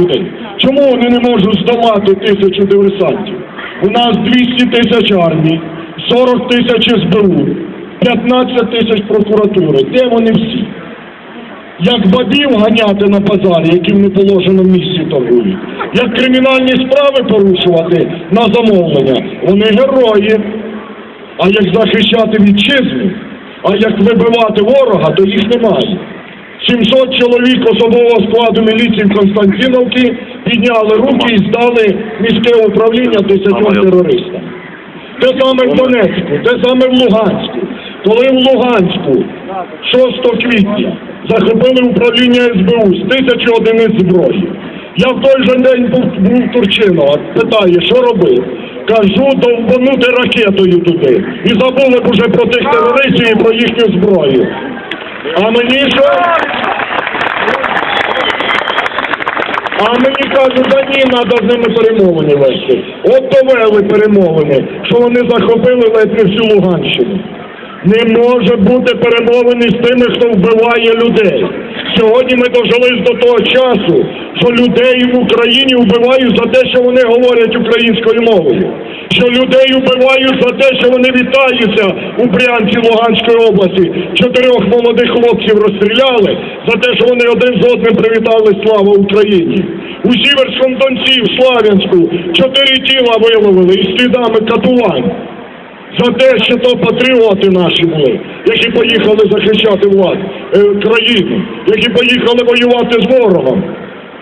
людей? Чому вони не можуть здолати тисячу диверсантів? У нас 200 тисяч армії, 40 тисяч СБУ, 15 тисяч прокуратури. Де вони всі? Як бабів ганяти на базарі, які в неположеному місці торгують, як кримінальні справи порушувати на замовлення, вони герої. А як захищати вітчизну, а як вибивати ворога, то їх немає. 700 чоловік особового складу міліції в Константиновці підняли руки і здали міське управління десятьом терористам. Те саме в Донецьку, те саме в Луганську. Коли в Луганську 6 квітня захопили управління СБУ з тисячі одиниць зброї. Я в той же день був, в Турчинова, питає, що робив? Кажу, довбанути ракетою туди. І забули б уже про тих терористів і про їхню зброю. А мені що? А мені кажуть, да ні, треба з ними перемовини вести. От довели перемовини, що вони захопили ледь не всю Луганщину. Не може бути перемовини з тими, хто вбиває людей. Сьогодні ми дожились до того часу, що людей в Україні вбивають за те, що вони говорять українською мовою. Що людей вбивають за те, що вони вітаються у Брянці Луганської області. Чотирьох молодих хлопців розстріляли за те, що вони один з одним привітали слава Україні. У Сіверському Донці, в Слав'янську, чотири тіла виловили із слідами катувань. За те, що то патріоти наші були, які поїхали захищати владу, е, країну, які поїхали воювати з ворогом.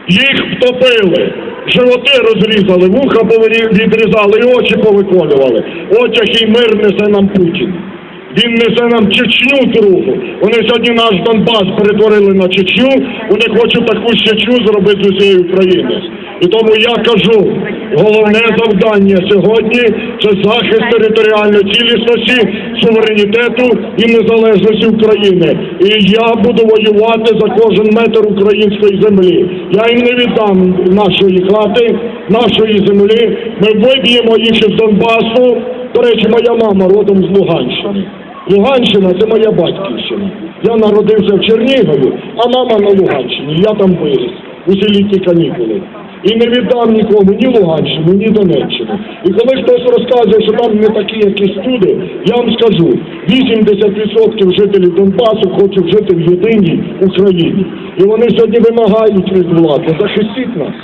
Їх втопили, животи розрізали, вуха відрізали і очі повиколювали. От який мир несе нам Путін. Він несе нам Чечню другу. Вони сьогодні наш Донбас перетворили на Чечню, вони хочуть таку Чечню зробити з усієї України. І тому я кажу, головне завдання сьогодні це захист територіальної цілісності, суверенітету і незалежності України. І я буду воювати за кожен метр української землі. Я їм не віддам нашої хати, нашої землі. Ми виб'ємо їх із Донбасу. До речі, моя мама родом з Луганщини. Луганщина це моя батьківщина. Я народився в Чернігові, а мама на Луганщині. Я там виріс у селі ті канікули. І не віддам нікому ні Луганщину, ні Донеччину. І коли хтось розказує, що там не такі якісь люди, я вам скажу, 80% жителів Донбасу хочуть жити в єдиній Україні. І вони сьогодні вимагають від влади, захистіть нас,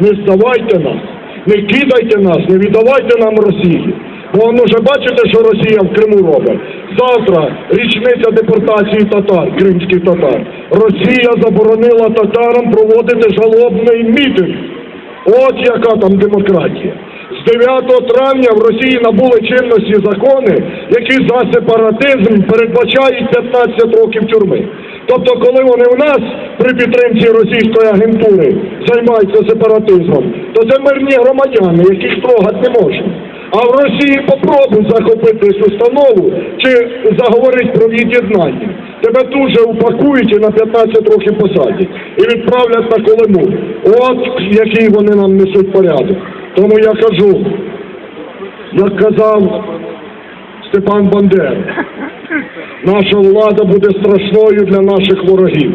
не здавайте нас, не кидайте нас, не віддавайте нам Росії. Бо воно вже бачите, що Росія в Криму робить. Завтра річниця депортації татар, кримських татар. Росія заборонила татарам проводити жалобний мітинг. От яка там демократія. З 9 травня в Росії набули чинності закони, які за сепаратизм передбачають 15 років тюрми. Тобто, коли вони в нас при підтримці російської агентури займаються сепаратизмом, то це мирні громадяни, яких трогати не можна. А в Росії попробуй захопити установу чи заговорити про від'єднання. Тебе тут же упакують і на 15 років посадять. І відправлять на Колиму. От який вони нам несуть порядок. Тому я кажу, як казав Степан Бандера, наша влада буде страшною для наших ворогів.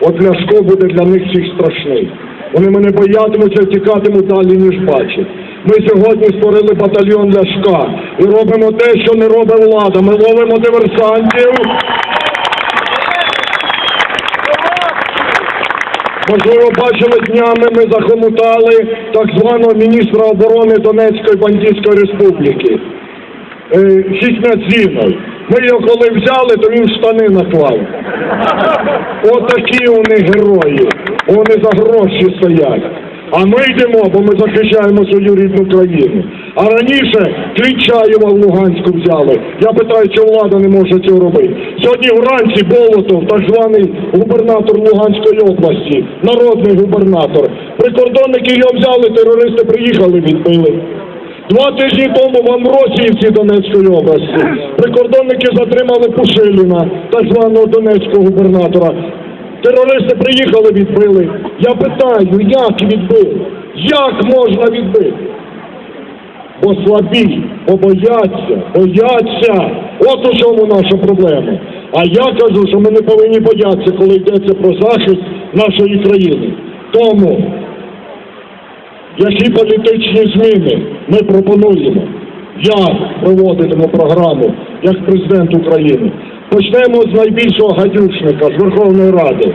От Ляшко буде для них всіх страшний. Вони мене боятимуться, тікатимуть далі, ніж бачать. Ми сьогодні створили батальйон Ляшка і робимо те, що не робить влада. Ми ловимо диверсантів. Можливо, бачили днями, ми захомутали так званого міністра оборони Донецької Бандитської республіки. Е, Хікмятзінов. Ми його коли взяли, то він штани наклав. Отакі вони герої. Вони за гроші стоять. А ми йдемо, бо ми захищаємо свою рідну країну. А раніше Клічаєва в Луганську взяли. Я питаю, чи влада не може цього робити. Сьогодні вранці Болотов, так званий губернатор Луганської області, народний губернатор. Прикордонники його взяли, терористи приїхали, відбили. Два тижні тому в Амросіївці Донецької області прикордонники затримали Пушиліна, так званого донецького губернатора. Терористи приїхали, відбили. Я питаю, як відбили? Як можна відбити? Бо слабі, бо бояться, бояться. От у чому наша проблема. А я кажу, що ми не повинні боятися, коли йдеться про захист нашої країни. Тому Які політичні зміни ми пропонуємо? Я проводитиму програму як президент України. Почнемо з найбільшого гадючника, з Верховної Ради.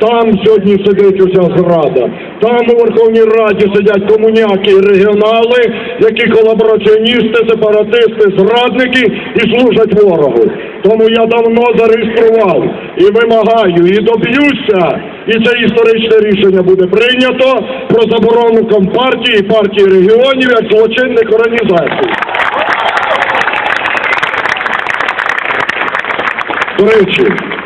Там сьогодні сидить уся зрада. Там у Верховній Раді сидять комуняки і регіонали, які колабораціоністи, сепаратисти, зрадники і служать ворогу. Тому я давно зареєстрував і вимагаю, і доб'юся, і це історичне рішення буде прийнято про заборону компартії партії регіонів як злочинних організацій. До речі,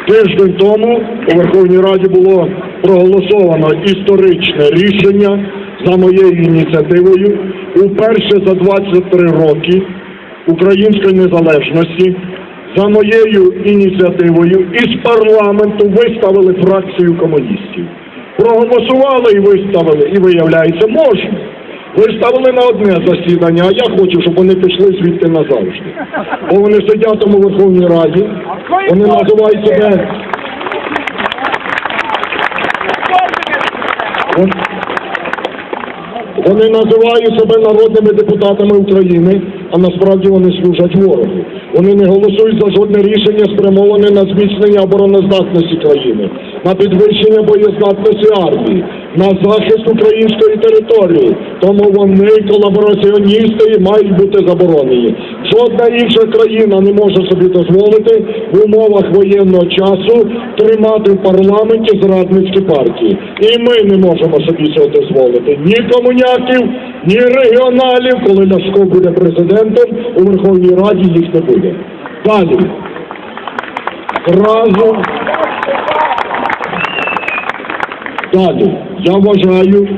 тиждень тому у Верховній Раді було проголосовано історичне рішення за моєю ініціативою уперше за 23 роки української незалежності. За моєю ініціативою із парламенту виставили фракцію комуністів. Проголосували і виставили, і виявляється, можна. Виставили на одне засідання, а я хочу, щоб вони пішли звідти назавжди. Бо вони сидять у Верховній Раді, вони називають себе. Вони називають себе народними депутатами України, а насправді вони служать ворогу. Вони не голосують за жодне рішення, спрямоване на зміцнення обороноздатності країни, на підвищення боєздатності армії, на захист української території. Тому вони колабораціоністи мають бути заборонені. Жодна інша країна не може собі дозволити в умовах воєнного часу тримати в парламенті зрадницькі партії. І ми не можемо собі цього дозволити. Ні комуняків, ні регіоналів, коли Ляшко буде президентом, у Верховній Раді їх не буде. Далі. Зразу. Далі. Я вважаю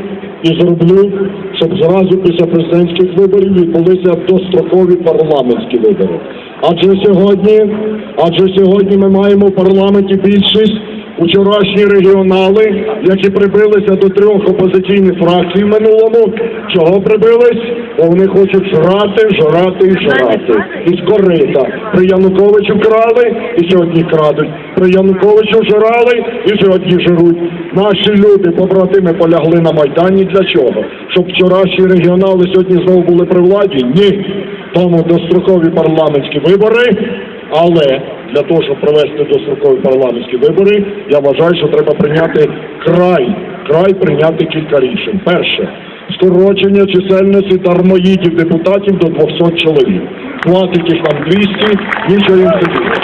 і зроблю, щоб зразу після президентських виборів відбулися дострокові парламентські вибори. Адже сьогодні, адже сьогодні ми маємо в парламенті більшість вчорашні регіонали, які прибилися до трьох опозиційних фракцій в минулому. Чого прибились? Бо вони хочуть жрати, жрати і жрати. Із корита. При Януковичу крали і сьогодні крадуть. При Януковичу жрали і сьогодні жируть. Наші люди, побратими, полягли на Майдані для чого? Щоб вчорашні регіонали сьогодні знову були при владі? Ні. Тому дострокові парламентські вибори, але для того, щоб провести дострокові парламентські вибори, я вважаю, що треба прийняти край, край прийняти кілька рішень. Перше, скорочення чисельності дармоїдів депутатів до 200 чоловік. Хватить їх нам 200, нічого їм сидіти.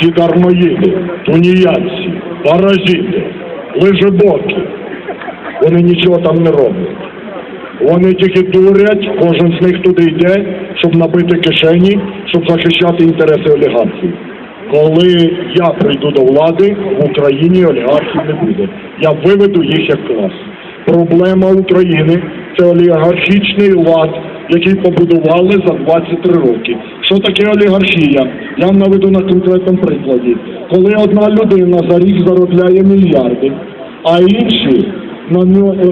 Ці дармоїди, тунеядці, паразити, лежебоки, вони нічого там не роблять. Вони тільки дурять, кожен з них туди йде, щоб набити кишені, щоб захищати інтереси олігархів. Коли я прийду до влади, в Україні олігархів не буде. Я виведу їх як клас. Проблема України це олігархічний лад, який побудували за 23 роки. Що таке олігархія? Я наведу на конкретному прикладі. Коли одна людина за рік заробляє мільярди, а інші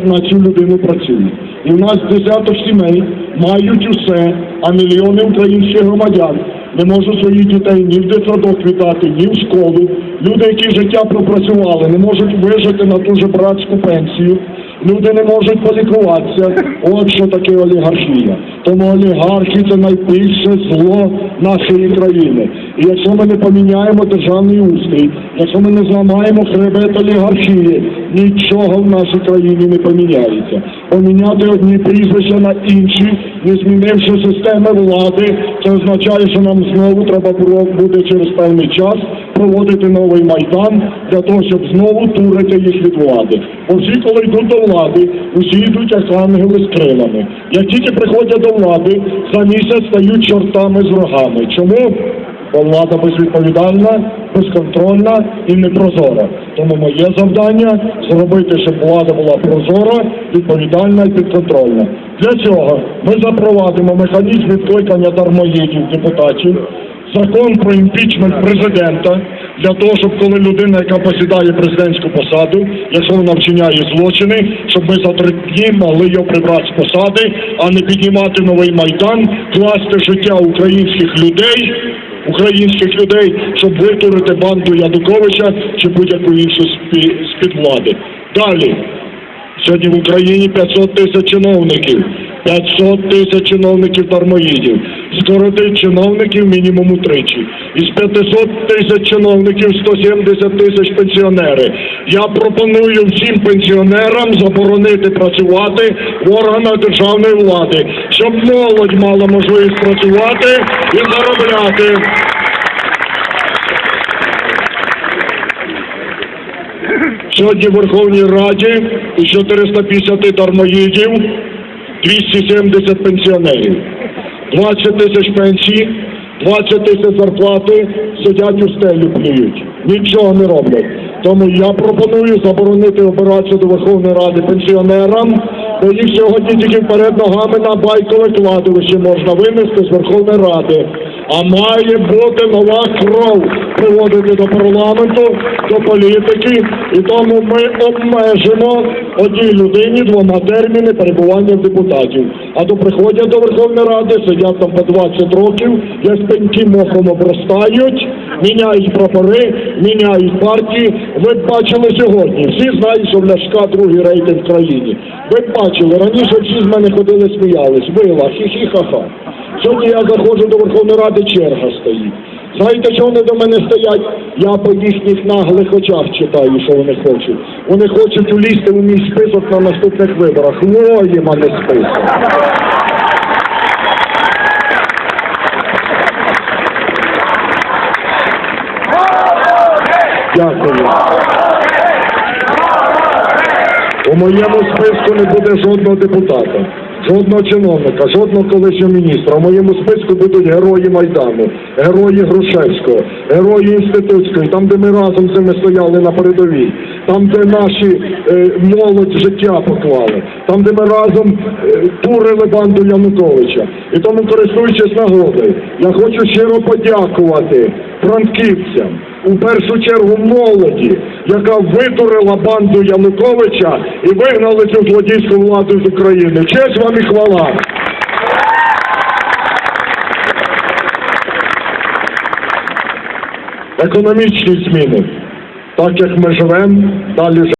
на цю людину працюють. І в нас десяток сімей мають усе, а мільйони українських громадян не можуть своїх дітей ні в дитсадок вітати, ні в школу. Люди, які життя пропрацювали, не можуть вижити на ту же братську пенсію. Люди не можуть полікуватися. От що таке олігархія. Тому олігархи це найбільше зло нашої країни. І якщо ми не поміняємо державний устрій, якщо ми не зламаємо хребет олігархії, нічого в нашій країні не поміняється. Поміняти одні прізвища на інші, не змінивши системи влади, це означає, що нам знову треба буде через певний час проводити новий майдан для того, щоб знову турити їх від влади. Бо всі, коли йдуть до влади, усі йдуть як ангели з крилами. Як тільки приходять до влади, за місяць стають чортами з рогами. Чому? Бо влада безвідповідальна, безконтрольна і непрозора. Тому моє завдання зробити, щоб влада була прозора, відповідальна і підконтрольна. Для цього ми запровадимо механізм відкликання дармоїдів депутатів, закон про імпічмент президента для того, щоб коли людина, яка посідає президентську посаду, якщо вона вчиняє злочини, щоб ми за три дні могли його прибрати з посади, а не піднімати новий майдан, класти життя українських людей українських людей, щоб витурити банду Януковича чи будь-яку іншу з-під з-під влади. Далі. Сьогодні в Україні 500 тисяч чиновників. 500 тисяч чиновників дармоїдів. Скоротить чиновників мінімум утричі. Із 500 тисяч чиновників 170 тисяч пенсіонери. Я пропоную всім пенсіонерам заборонити працювати в органах державної влади, щоб молодь мала можливість працювати і заробляти. Сьогодні в Верховній Раді 450 дармоїдів 270 пенсіонерів, 20 тисяч пенсій, 20 тисяч зарплати, сидять у стелю плюють, нічого не роблять. Тому я пропоную заборонити операцію до Верховної Ради пенсіонерам, бо їх сьогодні тільки вперед ногами на байкове кладовище можна винести з Верховної Ради. А має бути нова кров приводити до парламенту, до політики, і тому ми обмежимо одній людині двома терміни перебування депутатів. А то приходять до Верховної Ради, сидять там по 20 років, як пеньки мохом обростають, міняють прапори, міняють партії. Ви бачили сьогодні. Всі знають, що в Ляшка другий рейтинг в країні. Ви бачили, раніше всі з мене ходили, сміялись, вила, хі-хі-ха-ха. Сьогодні я заходжу до Верховної Ради, черга стоїть. Знаєте, що вони до мене стоять? Я по їхніх наглих очах читаю, що вони хочуть. Вони хочуть улізти у мій список на наступних виборах. Во їм, а не список. Дякую. У моєму списку не буде жодного депутата, жодного чиновника, жодного колишнього міністра. У моєму списку будуть герої Майдану, герої Грушевського, герої Інститутської, там, де ми разом з ними стояли на передовій, там, де наші е, молодь життя поклали, там, де ми разом е, турили банду Януковича. І тому, користуючись нагодою, я хочу щиро подякувати франківцям, у першу чергу молоді, яка витурила банду Януковича і вигнали цю злодійську владу з України. Честь вам і хвала! Економічні зміни. Так як ми живемо, далі